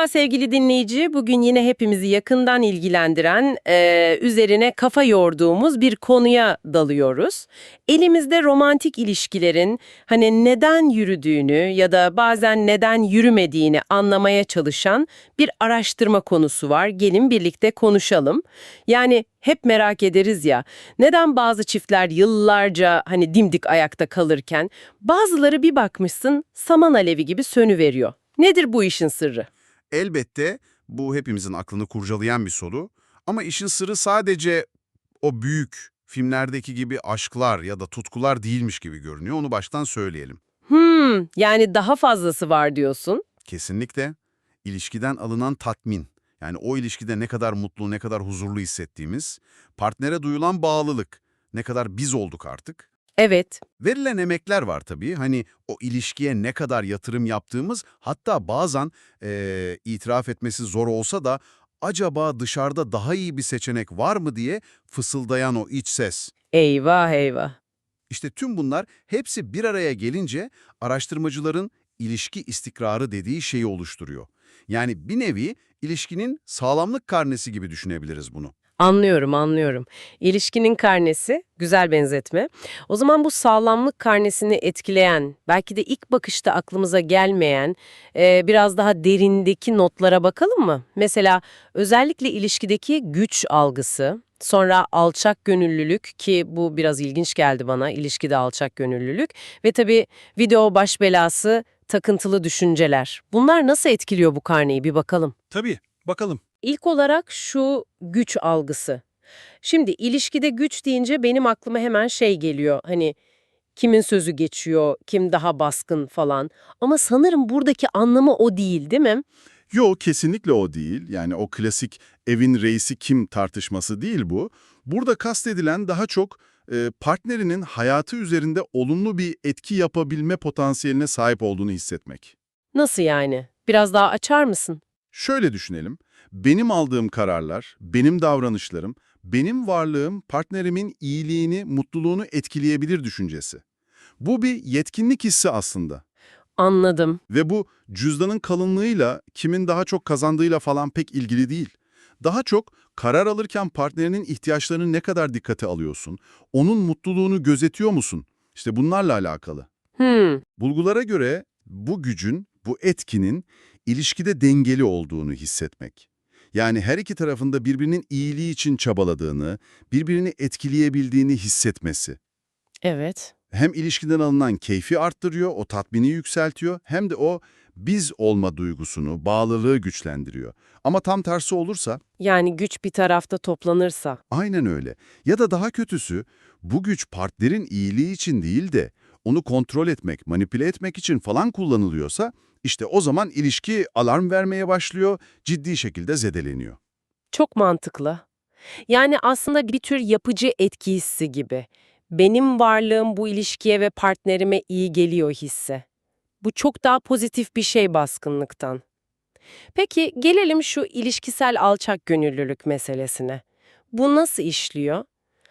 Merhaba sevgili dinleyici. Bugün yine hepimizi yakından ilgilendiren, e, üzerine kafa yorduğumuz bir konuya dalıyoruz. Elimizde romantik ilişkilerin hani neden yürüdüğünü ya da bazen neden yürümediğini anlamaya çalışan bir araştırma konusu var. Gelin birlikte konuşalım. Yani hep merak ederiz ya, neden bazı çiftler yıllarca hani dimdik ayakta kalırken bazıları bir bakmışsın saman alevi gibi sönüveriyor. Nedir bu işin sırrı? Elbette bu hepimizin aklını kurcalayan bir soru ama işin sırrı sadece o büyük filmlerdeki gibi aşklar ya da tutkular değilmiş gibi görünüyor. Onu baştan söyleyelim. Hmm, yani daha fazlası var diyorsun. Kesinlikle ilişkiden alınan tatmin, yani o ilişkide ne kadar mutlu, ne kadar huzurlu hissettiğimiz, partnere duyulan bağlılık, ne kadar biz olduk artık. Evet, Verilen emekler var tabii. Hani o ilişkiye ne kadar yatırım yaptığımız, hatta bazen eee, itiraf etmesi zor olsa da acaba dışarıda daha iyi bir seçenek var mı diye fısıldayan o iç ses. eyvah eyvah. İşte tüm bunlar hepsi bir araya gelince araştırmacıların ilişki istikrarı dediği şeyi oluşturuyor. Yani bir nevi ilişkinin sağlamlık karnesi gibi düşünebiliriz bunu. Anlıyorum, anlıyorum. İlişkinin karnesi, güzel benzetme. O zaman bu sağlamlık karnesini etkileyen, belki de ilk bakışta aklımıza gelmeyen, e, biraz daha derindeki notlara bakalım mı? Mesela özellikle ilişkideki güç algısı, sonra alçak gönüllülük ki bu biraz ilginç geldi bana, ilişkide alçak gönüllülük ve tabii video baş belası, takıntılı düşünceler. Bunlar nasıl etkiliyor bu karneyi bir bakalım. Tabii, bakalım. İlk olarak şu güç algısı. Şimdi ilişkide güç deyince benim aklıma hemen şey geliyor. Hani kimin sözü geçiyor, kim daha baskın falan. Ama sanırım buradaki anlamı o değil, değil mi? Yo kesinlikle o değil. Yani o klasik evin reisi kim tartışması değil bu. Burada kastedilen daha çok e, partnerinin hayatı üzerinde olumlu bir etki yapabilme potansiyeline sahip olduğunu hissetmek. Nasıl yani? Biraz daha açar mısın? Şöyle düşünelim. Benim aldığım kararlar, benim davranışlarım, benim varlığım partnerimin iyiliğini, mutluluğunu etkileyebilir düşüncesi. Bu bir yetkinlik hissi aslında. Anladım. Ve bu cüzdanın kalınlığıyla, kimin daha çok kazandığıyla falan pek ilgili değil. Daha çok karar alırken partnerinin ihtiyaçlarını ne kadar dikkate alıyorsun, onun mutluluğunu gözetiyor musun? İşte bunlarla alakalı. Hmm, Bulgulara göre bu gücün, bu etkinin ilişkide dengeli olduğunu hissetmek. Yani her iki tarafında birbirinin iyiliği için çabaladığını, birbirini etkileyebildiğini hissetmesi. evet. Hem ilişkiden alınan keyfi arttırıyor, o tatmini yükseltiyor, hem de o biz olma duygusunu, bağlılığı güçlendiriyor. Ama tam tersi olursa, Yani güç bir tarafta toplanırsa. aynen öyle. Ya da daha kötüsü, bu güç partnerin iyiliği için değil de onu kontrol etmek, manipüle etmek için falan kullanılıyorsa, işte o zaman ilişki alarm vermeye başlıyor, ciddi şekilde zedeleniyor. Çok mantıklı. Yani aslında bir tür yapıcı etki hissi gibi. Benim varlığım bu ilişkiye ve partnerime iyi geliyor hisse. Bu çok daha pozitif bir şey baskınlıktan. Peki gelelim şu ilişkisel alçak gönüllülük meselesine. Bu nasıl işliyor?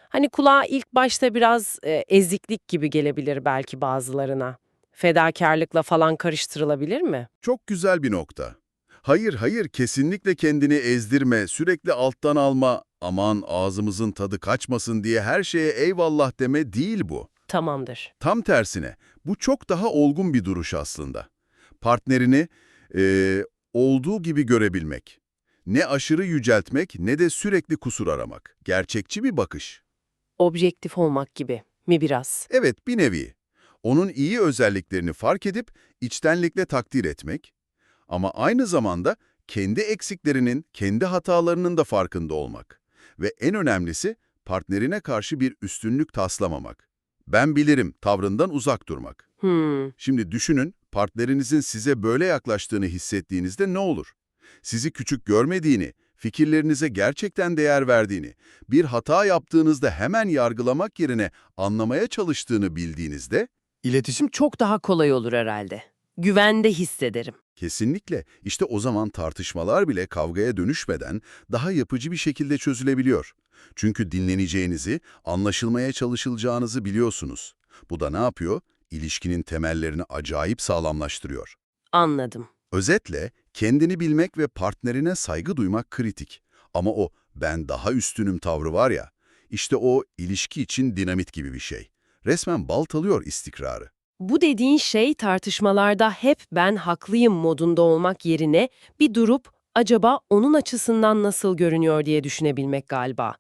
Hani kulağa ilk başta biraz e, eziklik gibi gelebilir belki bazılarına. Fedakarlıkla falan karıştırılabilir mi? Çok güzel bir nokta. Hayır hayır kesinlikle kendini ezdirme, sürekli alttan alma, aman ağzımızın tadı kaçmasın diye her şeye eyvallah deme değil bu. Tamamdır. Tam tersine bu çok daha olgun bir duruş aslında. Partnerini eee, olduğu gibi görebilmek. Ne aşırı yüceltmek ne de sürekli kusur aramak. Gerçekçi bir bakış. Objektif olmak gibi mi biraz? Evet bir nevi. Onun iyi özelliklerini fark edip içtenlikle takdir etmek. Ama aynı zamanda kendi eksiklerinin, kendi hatalarının da farkında olmak. Ve en önemlisi partnerine karşı bir üstünlük taslamamak. Ben bilirim tavrından uzak durmak. Hmm. Şimdi düşünün, partnerinizin size böyle yaklaştığını hissettiğinizde ne olur? Sizi küçük görmediğini, fikirlerinize gerçekten değer verdiğini, bir hata yaptığınızda hemen yargılamak yerine anlamaya çalıştığını bildiğinizde, İletişim çok daha kolay olur herhalde. Güvende hissederim. kesinlikle işte o zaman tartışmalar bile kavgaya dönüşmeden daha yapıcı bir şekilde çözülebiliyor. Çünkü dinleneceğinizi, anlaşılmaya çalışılacağınızı biliyorsunuz. Bu da ne yapıyor? İlişkinin temellerini acayip sağlamlaştırıyor. Anladım. Özetle, Kendini bilmek ve partnerine saygı duymak kritik. Ama o ben daha üstünüm tavrı var ya, işte o ilişki için dinamit gibi bir şey. Resmen baltalıyor istikrarı. Bu dediğin şey tartışmalarda hep ben haklıyım modunda olmak yerine bir durup acaba onun açısından nasıl görünüyor diye düşünebilmek galiba.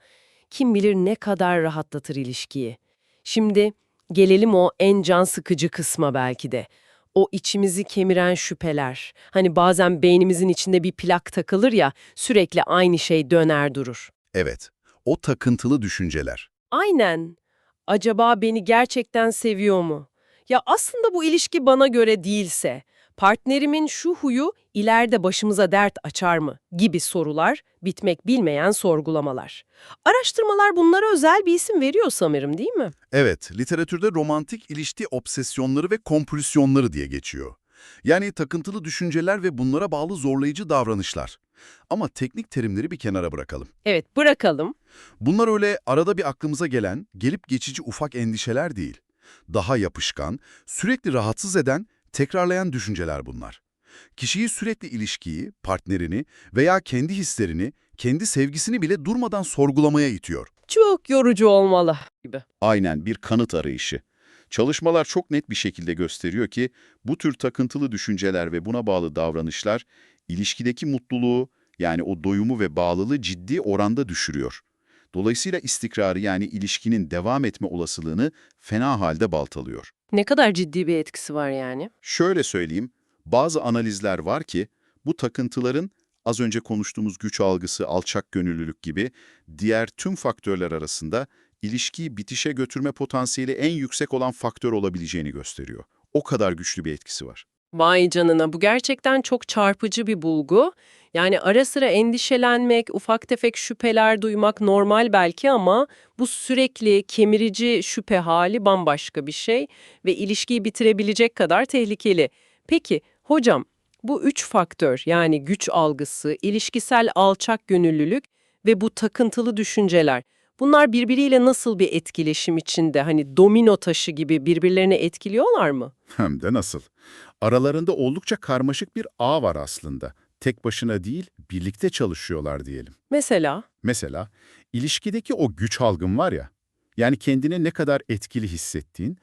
Kim bilir ne kadar rahatlatır ilişkiyi. Şimdi gelelim o en can sıkıcı kısma belki de. O içimizi kemiren şüpheler. Hani bazen beynimizin içinde bir plak takılır ya sürekli aynı şey döner durur. Evet, o takıntılı düşünceler. Aynen. Acaba beni gerçekten seviyor mu? Ya aslında bu ilişki bana göre değilse, partnerimin şu huyu ileride başımıza dert açar mı? Gibi sorular, bitmek bilmeyen sorgulamalar. Araştırmalar bunlara özel bir isim veriyor sanırım değil mi? Evet, literatürde romantik ilişki obsesyonları ve kompulsiyonları diye geçiyor. Yani takıntılı düşünceler ve bunlara bağlı zorlayıcı davranışlar. Ama teknik terimleri bir kenara bırakalım. Evet, bırakalım. Bunlar öyle arada bir aklımıza gelen, gelip geçici ufak endişeler değil. Daha yapışkan, sürekli rahatsız eden, tekrarlayan düşünceler bunlar. Kişiyi sürekli ilişkiyi, partnerini veya kendi hislerini, kendi sevgisini bile durmadan sorgulamaya itiyor. Çok yorucu olmalı gibi. Aynen bir kanıt arayışı. Çalışmalar çok net bir şekilde gösteriyor ki bu tür takıntılı düşünceler ve buna bağlı davranışlar ilişkideki mutluluğu yani o doyumu ve bağlılığı ciddi oranda düşürüyor. Dolayısıyla istikrarı yani ilişkinin devam etme olasılığını fena halde baltalıyor. Ne kadar ciddi bir etkisi var yani? Şöyle söyleyeyim, bazı analizler var ki bu takıntıların az önce konuştuğumuz güç algısı, alçak gönüllülük gibi diğer tüm faktörler arasında ilişkiyi bitişe götürme potansiyeli en yüksek olan faktör olabileceğini gösteriyor. O kadar güçlü bir etkisi var. Vay canına bu gerçekten çok çarpıcı bir bulgu. Yani ara sıra endişelenmek, ufak tefek şüpheler duymak normal belki ama bu sürekli kemirici şüphe hali bambaşka bir şey ve ilişkiyi bitirebilecek kadar tehlikeli. Peki hocam bu üç faktör yani güç algısı, ilişkisel alçak gönüllülük ve bu takıntılı düşünceler bunlar birbiriyle nasıl bir etkileşim içinde hani domino taşı gibi birbirlerini etkiliyorlar mı? Hem de nasıl. Aralarında oldukça karmaşık bir ağ var aslında. Tek başına değil, birlikte çalışıyorlar diyelim. Mesela? Mesela ilişkideki o güç algın var ya, yani kendine ne kadar etkili hissettiğin,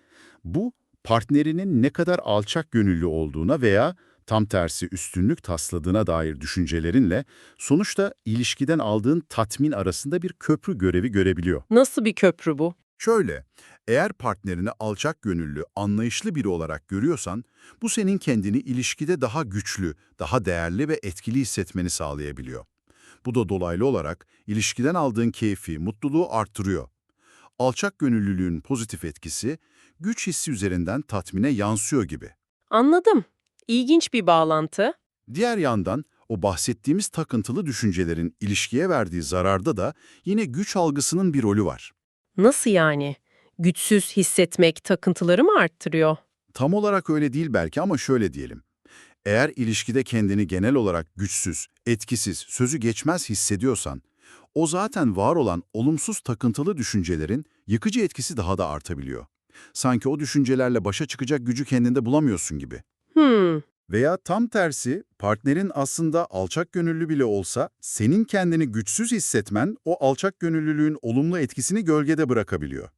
bu partnerinin ne kadar alçak gönüllü olduğuna veya tam tersi üstünlük tasladığına dair düşüncelerinle sonuçta ilişkiden aldığın tatmin arasında bir köprü görevi görebiliyor. Nasıl bir köprü bu? Şöyle, eğer partnerini alçak gönüllü, anlayışlı biri olarak görüyorsan, bu senin kendini ilişkide daha güçlü, daha değerli ve etkili hissetmeni sağlayabiliyor. Bu da dolaylı olarak ilişkiden aldığın keyfi, mutluluğu arttırıyor. Alçak gönüllülüğün pozitif etkisi, güç hissi üzerinden tatmine yansıyor gibi. Anladım. İlginç bir bağlantı. Diğer yandan, o bahsettiğimiz takıntılı düşüncelerin ilişkiye verdiği zararda da yine güç algısının bir rolü var. Nasıl yani? Güçsüz hissetmek takıntıları mı arttırıyor? Tam olarak öyle değil belki ama şöyle diyelim. Eğer ilişkide kendini genel olarak güçsüz, etkisiz, sözü geçmez hissediyorsan, o zaten var olan olumsuz takıntılı düşüncelerin yıkıcı etkisi daha da artabiliyor. Sanki o düşüncelerle başa çıkacak gücü kendinde bulamıyorsun gibi. Hmm, Veya tam tersi, partnerin aslında alçak gönüllü bile olsa, senin kendini güçsüz hissetmen o alçak gönüllülüğün olumlu etkisini gölgede bırakabiliyor.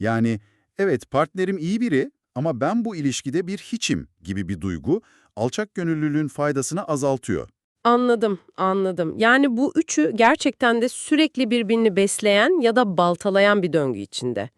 Yani, evet partnerim iyi biri ama ben bu ilişkide bir hiçim gibi bir duygu, alçak gönüllülüğün faydasını azaltıyor. Anladım, anladım. Yani bu üçü gerçekten de sürekli birbirini besleyen ya da baltalayan bir döngü içinde.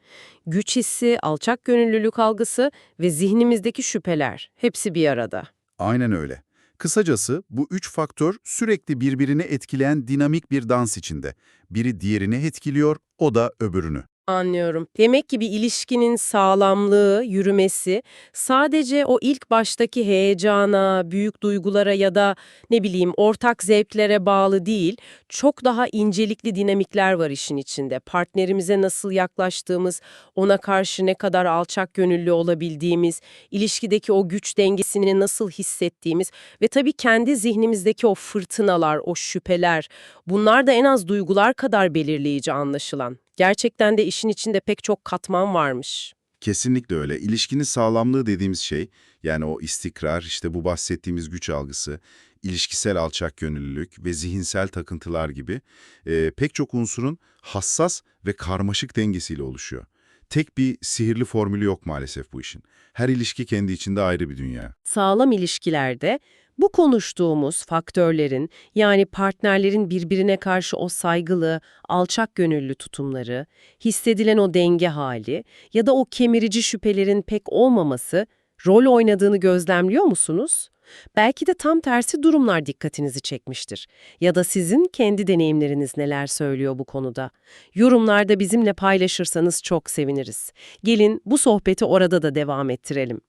Güç hissi, alçak gönüllülük algısı ve zihnimizdeki şüpheler hepsi bir arada. Aynen öyle. Kısacası bu üç faktör sürekli birbirini etkileyen dinamik bir dans içinde. Biri diğerini etkiliyor, o da öbürünü. Anlıyorum. Demek ki bir ilişkinin sağlamlığı, yürümesi sadece o ilk baştaki heyecana, büyük duygulara ya da ne bileyim ortak zevklere bağlı değil, çok daha incelikli dinamikler var işin içinde. Partnerimize nasıl yaklaştığımız, ona karşı ne kadar alçak gönüllü olabildiğimiz, ilişkideki o güç dengesini nasıl hissettiğimiz ve tabii kendi zihnimizdeki o fırtınalar, o şüpheler, bunlar da en az duygular kadar belirleyici anlaşılan. Gerçekten de işin içinde pek çok katman varmış. Kesinlikle öyle. İlişkinin sağlamlığı dediğimiz şey, yani o istikrar, işte bu bahsettiğimiz güç algısı, ilişkisel alçakgönüllülük ve zihinsel takıntılar gibi e, pek çok unsurun hassas ve karmaşık dengesiyle oluşuyor. Tek bir sihirli formülü yok maalesef bu işin. Her ilişki kendi içinde ayrı bir dünya. Sağlam ilişkilerde bu konuştuğumuz faktörlerin yani partnerlerin birbirine karşı o saygılı, alçak gönüllü tutumları, hissedilen o denge hali ya da o kemirici şüphelerin pek olmaması rol oynadığını gözlemliyor musunuz? Belki de tam tersi durumlar dikkatinizi çekmiştir. Ya da sizin kendi deneyimleriniz neler söylüyor bu konuda? Yorumlarda bizimle paylaşırsanız çok seviniriz. Gelin bu sohbeti orada da devam ettirelim.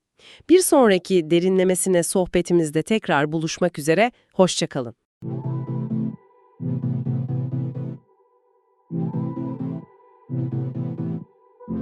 Bir sonraki derinlemesine sohbetimizde tekrar buluşmak üzere, hoşçakalın.